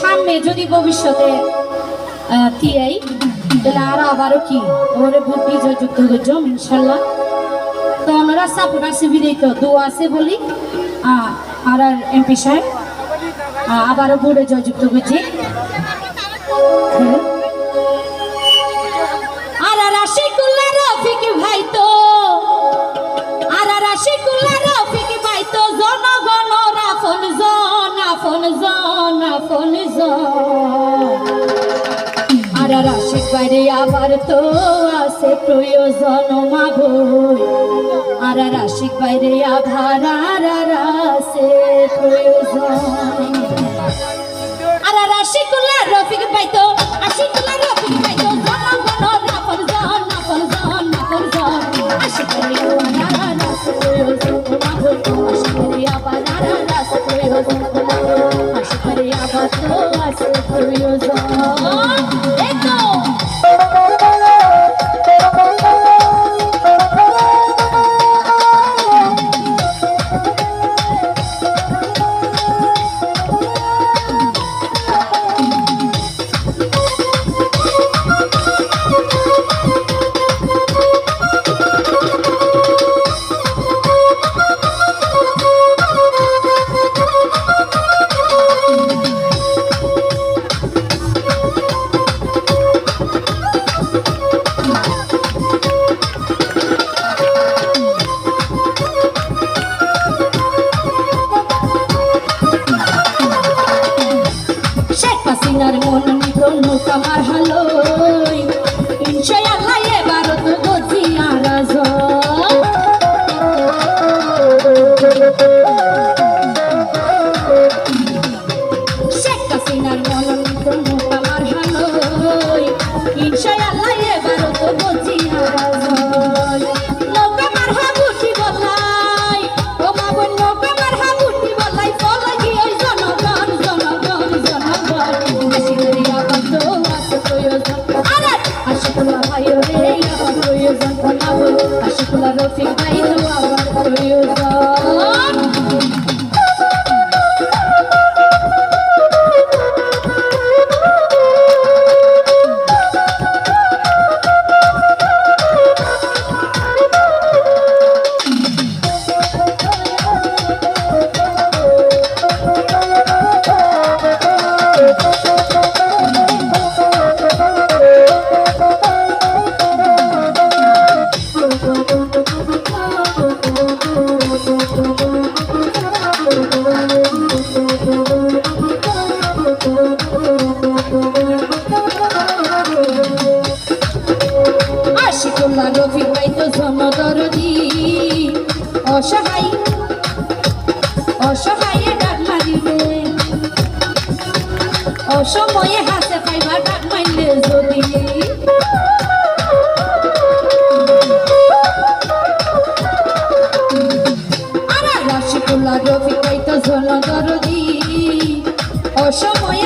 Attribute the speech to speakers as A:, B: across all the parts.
A: সামনে যদি ভবিষ্যতে তিয়াই তাহলে আর আবারও কি? ওরে ভোট বিজয় যুক্ত করছ ইনশাল্লাহ তো ওনারা সাপোর্ট আছে, বিদায় তো দোয়া আছে বলি। আর আর এমপি সাহেব আবারও ভোটে জয়যুক্ত করছি। আর জন আফন আর আশিক বাইরে আবার তো আছে প্রয়োজন মাগো। আর রাশিক বাইরে আভার আর আছে প্রয়োজন। আর আশিকুল্লাহ, রফিক পাইতো আশিকুল্লাহ, রফিক আশিকুল্লাহ প্রয়োজন বলাবো আশিকুল্লাহ রফিক ভাই তো আবার প্রয়োজন আশিকুল্লাহ রফিক ভাই তো জনদরদি অসহায়, অসহায়ে ডাক মারিলে। অসময়ে হাসে পাইবা ডাক মাইলে যদি। আরে রফিক ভাই তো জনদরদি অসময়ে হাসে পাইবা ডাক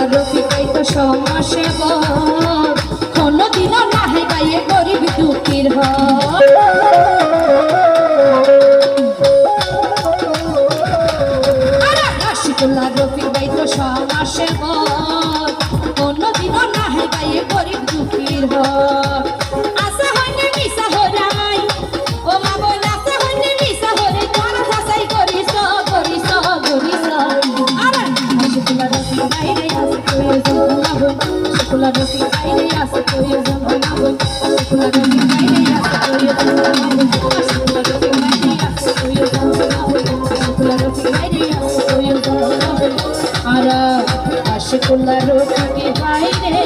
A: আশিকুল্লাহ রফিক সমাসে কোনদিনও না হয় গাইয়ে গরিব দুঃখীর হয় আরে আশিকুল্লাহ রফিক ভাই আছে প্রয়োজন বানাবো আশিকুল্লাহ রফিক বাইরে আছে প্রয়োজন বানাবো আশিকুল্লাহ রফিক বাইরে আছে প্রয়োজন বানাবো আশিকুল্লাহ রফিক বাইরে আছে প্রয়োজন বানাবো আর আশিকুল্লাহ রফিক বাইরে।